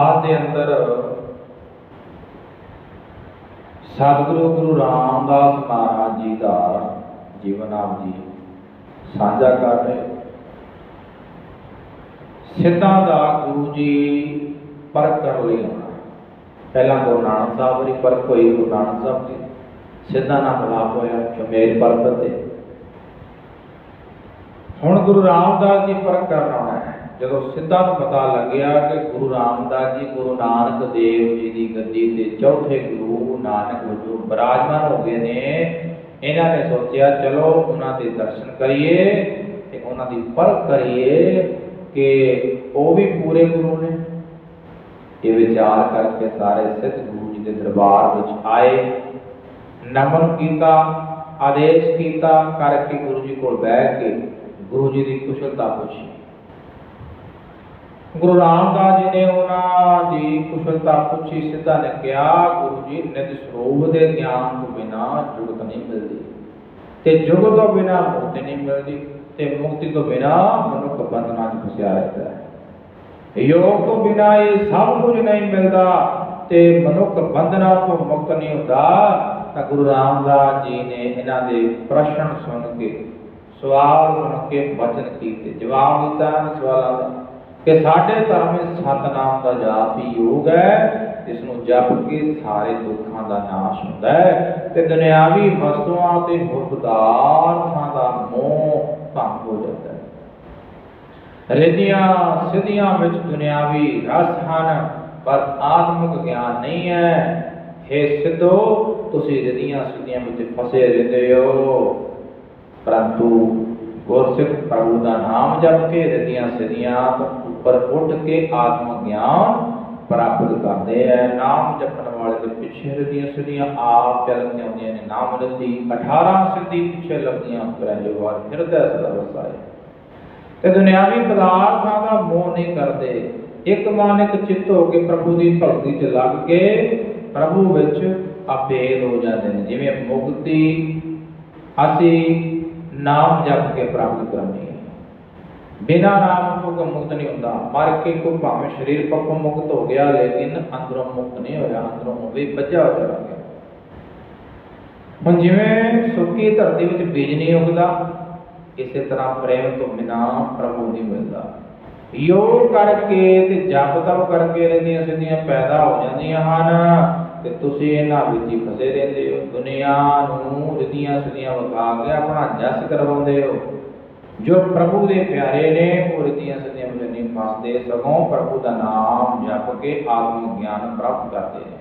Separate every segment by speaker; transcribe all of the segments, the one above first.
Speaker 1: ਬਾਅਦ ਦੇ ਅੰਦਰ ਸਤਿਗੁਰੂ ਗੁਰੂ ਰਾਮਦਾਸ ਮਹਾਰਾਜ ਜੀ ਦਾ ਜੀਵਨ ਆਪ ਜੀ ਸਾਂਝਾ ਕਰ ਰਹੇ। ਸਿੱਧਾਂ ਦਾ ਗੁਰੂ ਜੀ ਪਰਖ ਕਰ ਲਈ ਆਉਣਾ ਪਹਿਲਾਂ ਗੁਰੂ ਨਾਨਕ ਸਾਹਿਬ ਦੀ ਪਰਖ ਹੋਈ, ਗੁਰੂ ਨਾਨਕ ਸਾਹਿਬ ਦੀ ਸਿੱਧਾਂ ਨਾਲ ਮਿਲਾਪ ਹੋਇਆ ਸ਼ਮੇਰ ਪਰਬਤ ਤੇ ਹੁਣ ਗੁਰੂ ਰਾਮਦਾਸ ਜੀ ਪਰਖ ਕਰਨ ਆਉਣਾ ਜਦੋਂ ਸਿੱਧਾ ਨੂੰ ਪਤਾ ਲੱਗਿਆ ਕਿ ਗੁਰੂ ਰਾਮਦਾਸ ਜੀ, ਗੁਰੂ ਨਾਨਕ ਦੇਵ ਜੀ ਦੀ ਗੱਦੀ ਤੇ ਚੌਥੇ ਗੁਰੂ ਨਾਨਕ ਵਜੋਂ ਬਿਰਾਜਮਾਨ ਹੋ ਗਏ ਨੇ, ਇਹਨਾਂ ਨੇ ਸੋਚਿਆ, ਚਲੋ ਉਹਨਾਂ ਦੇ ਦਰਸ਼ਨ ਕਰੀਏ ਤੇ ਉਹਨਾਂ ਦੀ ਪਰਖ ਕਰੀਏ ਕਿ ਉਹ ਵੀ ਪੂਰੇ ਗੁਰੂ ਨੇ। ਇਹ ਵਿਚਾਰ ਕਰਕੇ ਸਾਰੇ ਸਿੱਧ ਗੁਰੂ ਜੀ ਦੇ ਦਰਬਾਰ ਵਿੱਚ ਆਏ। ਨਮਨ ਕੀਤਾ, ਆਦੇਸ਼ ਕੀਤਾ, ਕਰਕੇ ਗੁਰੂ ਜੀ ਕੋਲ ਬੈਠ ਕੇ ਗੁਰੂ ਜੀ ਦੀ ਕੁਸ਼ਲਤਾ ਪੁੱਛੀ। ਗੁਰੂ ਰਾਮਦਾਸ ਜੀ ਨੇ ਉਹਨਾਂ ਦੀ ਕੁਸ਼ਲਤਾ ਪੁੱਛੀ, ਸਿੱਧਾ ਨੇ ਕਿਹਾ, ਗੁਰੂ ਜੀ, ਨਿਤ ਸਰੂਪ ਦੇ ਗਿਆਨ ਤੋਂ ਬਿਨਾ ਜੁਗਤ ਨਹੀਂ ਮਿਲਦੀ ਤੇ ਜੁਗਤ ਤੋਂ ਬਿਨਾ ਮੁਕਤੀ ਨਹੀਂ ਮਿਲਦੀ ਤੇ ਮੁਕਤੀ ਤੋਂ ਬਿਨਾ ਮਨੁੱਖ ਬੰਧਨਾਂ 'ਚ ਫਸਿਆ ਰਹਿੰਦਾ ਹੈ। ਯੋਗ ਤੋਂ ਬਿਨਾ ਇਹ ਸਭ ਕੁਝ ਨਹੀਂ ਮਿਲਦਾ ਤੇ ਮਨੁੱਖ ਬੰਧਨਾਂ ਤੋਂ ਮੁਕਤ ਨਹੀਂ ਹੁੰਦਾ। ਤਾਂ ਗੁਰੂ ਰਾਮਦਾਸ ਜੀ ਨੇ ਇਹਨਾਂ ਦੇ ਪ੍ਰਸ਼ਨ ਸੁਣ ਕੇ, ਸਵਾਲ ਸੁਣ ਕੇ, ਵਚਨ ਕੀਤੇ, ਜਵਾਬ ਦਿੱਤਾ ਸਵਾਲਾਂ ਦਾ। ਕਿ ਸਾਡੇ ਧਰਮ ਵਿੱਚ ਸਤਨਾਮ ਦਾ ਜਾਪ ਹੀ ਯੋਗ ਹੈ ਇਸ ਨੂੰ ਜਪ ਕੇ ਸਾਰੇ ਦੁੱਖਾਂ ਦਾ ਨਾਸ਼ ਹੁੰਦਾ ਹੈ ਤੇ ਦੁਨਿਆਵੀ ਵਸਤੂਆਂ ਤੇ ਹੁਬਦਾਰਥਾਂ ਦਾ ਮੋਹ ਭੰਗ ਹੋ ਜਾਂਦਾ ਹੈ। ਰਿਧੀਆਂ ਸਿੱਧੀਆਂ ਵਿੱਚ ਦੁਨਿਆਵੀ ਰਸ ਹਨ, ਪਰ ਆਤਮਿਕ ਗਿਆਨ ਨਹੀਂ ਹੈ। हे ਸਿੱਧੋ, ਤੁਸੀਂ ਰਿਧੀਆਂ ਸਿੱਧੀਆਂ ਵਿੱਚ ਫਸੇ ਰਹਿੰਦੇ ਹੋ, ਪਰੰਤੂ ਗੁਰਸਿੱਖ ਪ੍ਰਭੂ ਦਾ ਨਾਮ ਜਪ ਕੇ ਰਿਧੀਆਂ ਸਿੱਧੀਆਂ ਉੱਪਰ ਉੱਠ ਕੇ ਆਤਮ ਗਿਆਨ ਪ੍ਰਾਪਤ ਕਰਦੇ ਹੈ ਨਾਮ ਜਪਣ ਵਾਲੇ ਦੇ ਪਿੱਛੇ ਰਿਧੀਆਂ ਸਿੱਧੀਆਂ ਆਪ ਚੱਲਦੀਆਂ ਹੁੰਦੀਆਂ ਨੇ। ਨਾਮ ਰਤੀ 18 ਸਿੱਧੀ ਪਿੱਛੇ ਲੱਗਦੀਆਂ ਫਿਰ ਜੋ ਵਾਰ ਫਿਰਦਾ ਸਦਾ ਵਸਾਏ। ਤੇ ਦੁਨਿਆਵੀ ਪਦਾਰਥਾਂ ਦਾ ਮੋਹ ਨਹੀਂ ਕਰਦੇ। ਇੱਕ ਮਨ ਇੱਕ ਚਿੱਤ ਹੋ ਕੇ ਪ੍ਰਭੂ ਦੀ ਭਗਤੀ 'ਚ ਲੱਗ ਕੇ ਪ੍ਰਭੂ ਵਿੱਚ ਅਭੇਦ ਹੋ ਜਾਂਦੇ ਨੇ। ਜਿਵੇਂ ਮੁਕਤੀ ਅਸੀਂ ਨਾਮ ਜਪ ਕੇ ਪ੍ਰਾਪਤ ਕਰਨੀ ਹੈ। ਬਿਨਾ ਨਾਮ ਤੋਂ ਮੁਕਤ ਨਹੀਂ ਹੁੰਦਾ। ਮਰ ਕੇ ਕੋ ਭਾਵੇਂ ਸਰੀਰ ਪੱਖੋਂ ਮੁਕਤ ਹੋ ਗਿਆ, ਲੇਕਿਨ ਅੰਦਰੋਂ ਮੁਕਤ ਨਹੀਂ ਹੋਇਆ। ਅੰਦਰੋਂ ਉਹ ਬੱਝਾ ਹੋ ਜਾਣਗੇ ਹੁਣ ਜਿਵੇਂ ਸੁੱਕੀ ਧਰਤੀ ਵਿੱਚ ਬੀਜ ਨਹੀਂ ਉੱਗਦਾ, ਇਸੇ ਤਰ੍ਹਾਂ ਪ੍ਰੇਮ ਤੋਂ ਬਿਨਾ ਪ੍ਰਭੂ ਨਹੀਂ ਮਿਲਦਾ। ਯੋਗ ਕਰਕੇ ਤੇ ਜਪ ਤਪ ਕਰਕੇ ਰਹਿੰਦੀਆਂ ਸਿੱਧੀਆਂ ਪੈਦਾ ਹੋ ਜਾਂਦੀਆਂ ਹਨ। ਤੇ ਤੁਸੀਂ ਇਹਨਾਂ ਵਿੱਚ ਹੀ ਫਸੇ ਰਹਿੰਦੇ ਹੋ। ਦੁਨੀਆ ਨੂੰ ਰਿਧੀਆਂ ਸਿੱਧੀਆਂ ਵਿਖਾ ਕੇ ਆਪਣਾ ਜਸ ਕਰਵਾਉਂਦੇ ਹੋ। ਜੋ ਪ੍ਰਭੂ ਦੇ ਪਿਆਰੇ ਨੇ, ਉਹ ਰਿਧੀਆਂ ਸਿੱਧੀਆਂ ਵਿੱਚ ਨਹੀਂ ਫਸਦੇ। ਸਗੋਂ ਪ੍ਰਭੂ ਦਾ ਨਾਮ ਜਪ ਕੇ ਆਤਮ ਗਿਆਨ ਪ੍ਰਾਪਤ ਕਰਦੇ ਨੇ।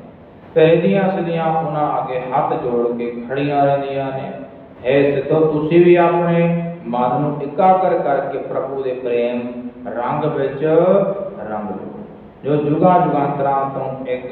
Speaker 1: ਤੇ ਰਿਧੀਆਂ ਸਿੱਧੀਆਂ ਉਹਨਾਂ ਅੱਗੇ ਹੱਥ ਜੋੜ ਕੇ ਖੜੀਆਂ ਰਹਿੰਦੀਆਂ ਨੇ। ਹੈ ਸਿੱਧੋ, ਤੁਸੀਂ ਵੀ ਆਪਣੇ ਮਨ ਨੂੰ ਇਕਾਗਰ ਕਰਕੇ ਪ੍ਰਭੂ ਦੇ ਪ੍ਰੇਮ ਰੰਗ ਵਿੱਚ ਰੰਗ ਲਓ ਜੋ ਜੁਗਾ ਜੁਗਾਂਤਰਾਂ ਤੋਂ ਇੱਕ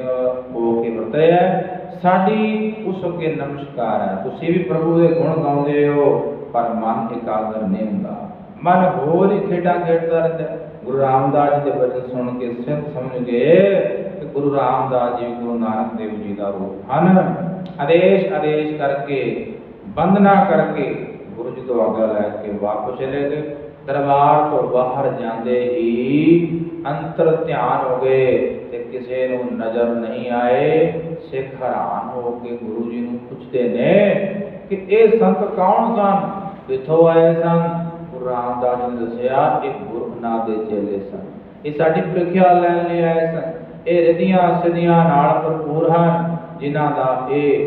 Speaker 1: ਹੋ ਕੇ ਵਰਤਿਆ ਹੈ। ਸਾਡੀ ਉਸ ਅੱਗੇ ਨਮਸਕਾਰ ਹੈ। ਤੁਸੀਂ ਵੀ ਪ੍ਰਭੂ ਦੇ ਗੁਣ ਗਾਉਂਦੇ ਹੋ, ਪਰ ਮਨ ਇਕਾਗਰ ਨਹੀਂ ਹੁੰਦਾ। ਮਨ ਹੋਰ ਹੀ ਖੇਡਾਂ ਖੇਡਦਾ ਰਹਿੰਦਾ ਗੁਰੂ ਰਾਮਦਾਸ ਜੀ ਦੇ ਬਚਨ ਸੁਣ ਕੇ ਸਿੱਖ ਸਮਝ ਗਏ ਕਿ ਗੁਰੂ ਰਾਮਦਾਸ ਜੀ ਗੁਰੂ ਨਾਨਕ ਦੇਵ ਜੀ ਦਾ ਰੂਪ ਹਨ। ਆਦੇਸ਼ ਆਦੇਸ਼ ਕਰਕੇ ਬੰਦਨਾ ਕਰਕੇ ਗੁਰੂ ਜੀ ਤੋਂ ਆਗਿਆ ਲੈ ਕੇ ਵਾਪਸ ਚਲੇ ਗਏ। ਦਰਬਾਰ ਤੋਂ ਬਾਹਰ ਜਾਂਦੇ ਹੀ ਅੰਤਰ ਧਿਆਨ ਹੋ ਗਏ ਤੇ ਕਿਸੇ ਨੂੰ ਨਜ਼ਰ ਨਹੀਂ ਆਏ। ਸਿੱਖ ਹੈਰਾਨ ਹੋ ਕੇ ਗੁਰੂ ਜੀ ਨੂੰ ਪੁੱਛਦੇ ਨੇ ਕਿ ਇਹ ਸੰਤ ਕੌਣ ਸਨ? ਕਿੱਥੋਂ ਆਏ ਸਨ? ਰਾਮਦਾਸ ਜੀ ਨੇ ਦੱਸਿਆ, ਇਹ ਗੁਰਨਾਥ ਦੇ ਚੇਲੇ ਸਨ। ਇਹ ਸਾਡੀ ਪ੍ਰੀਖਿਆ ਲੈਣ ਲਈ ਆਏ ਸਨ। ਇਹ ਰਿਧੀਆਂ ਸਿਧੀਆਂ ਨਾਲ ਭਰਪੂਰ ਹਨ, ਜਿਨ੍ਹਾਂ ਦਾ ਇਹ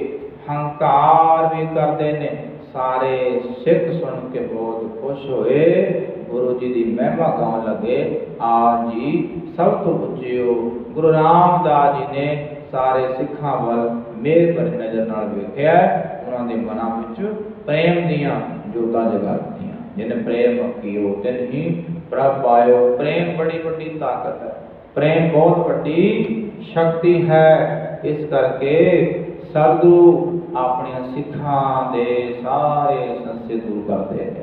Speaker 1: ਹੰਕਾਰ ਵੀ ਕਰਦੇ ਨੇ। ਸਾਰੇ ਸਿੱਖ ਸੁਣ ਕੇ ਬਹੁਤ ਖੁਸ਼ ਹੋਏ। ਗੁਰੂ ਜੀ ਦੀ ਮਹਿਮਾ ਗਾਉਣ ਲੱਗੇ। ਆਪ ਜੀ ਸਭ ਤੋਂ ਉੱਚੇ ਹੋ ਗੁਰੂ ਰਾਮਦਾਸ ਜੀ ਨੇ ਸਾਰੇ ਸਿੱਖਾਂ ਵੱਲ ਮਿਹਰ ਭਰੀ ਨਜ਼ਰ ਨਾਲ ਵੇਖਿਆ ਉਹਨਾਂ ਦੇ ਮਨਾਂ ਵਿੱਚ ਪ੍ਰੇਮ ਦੀਆਂ ਜੋਤਾਂ ਜਗਾ ਦਿੱਤੀਆਂ। ਜਿਹਨੇ ਪ੍ਰੇਮ ਕੀਓ ਤਿਨ ਹੀ ਪ੍ਰਭ ਪਾਇਓ। ਪ੍ਰੇਮ ਬੜੀ ਵੱਡੀ ਤਾਕਤ ਹੈ। ਪ੍ਰੇਮ ਬਹੁਤ ਵੱਡੀ ਸ਼ਕਤੀ ਹੈ। ਇਸ ਕਰਕੇ ਸਤਿਗੁਰੂ ਆਪਣੀਆਂ ਸਿੱਖਾਂ ਦੇ ਸਾਰੇ ਸੰਸੇ ਦੂਰ ਕਰਦੇ ਨੇ।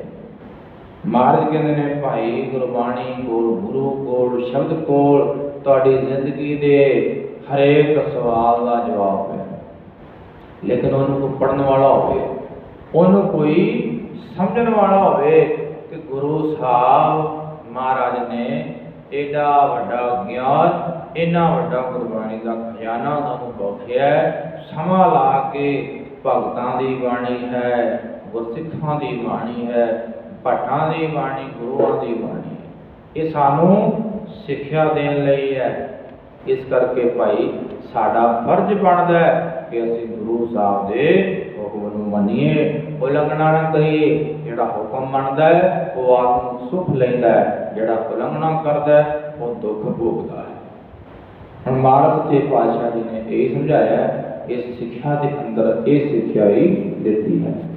Speaker 1: ਮਹਾਰਾਜ ਕਹਿੰਦੇ ਨੇ, ਭਾਈ ਗੁਰਬਾਣੀ ਕੋਲ, ਗੁਰੂ ਕੋਲ, ਸ਼ਬਦ ਕੋਲ, ਤੁਹਾਡੀ ਜ਼ਿੰਦਗੀ ਦੇ ਹਰੇਕ ਸਵਾਲ ਦਾ ਜਵਾਬ ਹੈ। ਲੇਕਿਨ ਉਹਨੂੰ ਕੋਈ ਪੜਨ ਵਾਲਾ ਹੋਵੇ, ਉਹਨੂੰ ਕੋਈ ਸਮਝਣ ਵਾਲਾ ਹੋਵੇ ਕਿ ਗੁਰੂ ਸਾਹਿਬ ਮਹਾਰਾਜ ਨੇ ਏਡਾ ਵੱਡਾ ਗਿਆਨ, ਇੰਨਾ ਵੱਡਾ ਗੁਰਬਾਣੀ ਦਾ ਖਜ਼ਾਨਾ ਸਾਨੂੰ ਬਖਸ਼ਿਆ ਸਮਾਂ ਲਾ ਕੇ ਭਗਤਾਂ ਦੀ ਬਾਣੀ ਹੈ, ਗੁਰਸਿੱਖਾਂ ਦੀ ਬਾਣੀ ਹੈ ਭੱਟਾਂ ਦੀ ਬਾਣੀ ਗੁਰੂਆਂ ਦੀ ਬਾਣੀ ਇਹ ਸਾਨੂੰ ਸਿੱਖਿਆ ਦੇਣ ਲਈ ਹੈ। ਇਸ ਕਰਕੇ ਭਾਈ ਸਾਡਾ ਫਰਜ਼ ਬਣਦਾ ਹੈ ਕਿ ਅਸੀਂ ਗੁਰੂ ਸਾਹਿਬ ਦੇ ਹੁਕਮ ਨੂੰ ਮੰਨੀਏ ਉਲੰਘਣਾ ਨਾ ਕਰੀਏ। ਜਿਹੜਾ ਹੁਕਮ ਮੰਨਦਾ ਹੈ ਉਹ ਆਪ ਨੂੰ ਸੁਖ ਲੈਂਦਾ ਹੈ। ਜਿਹੜਾ ਉਲੰਘਣਾ ਕਰਦਾ ਹੈ ਉਹ ਦੁੱਖ ਭੋਗਦਾ ਹੈ। ਹੁਣ ਮਹਾਰਾਜ ਤੇ ਪਾਤਸ਼ਾਹ ਜੀ ਨੇ ਇਹ ਸਮਝਾਇਆ ਹੈ, ਇਸ ਸਿੱਖਿਆ ਦੇ ਅੰਦਰ ਇਹ ਸਿੱਖਿਆ ਹੀ ਦਿੱਤੀ ਹੈ।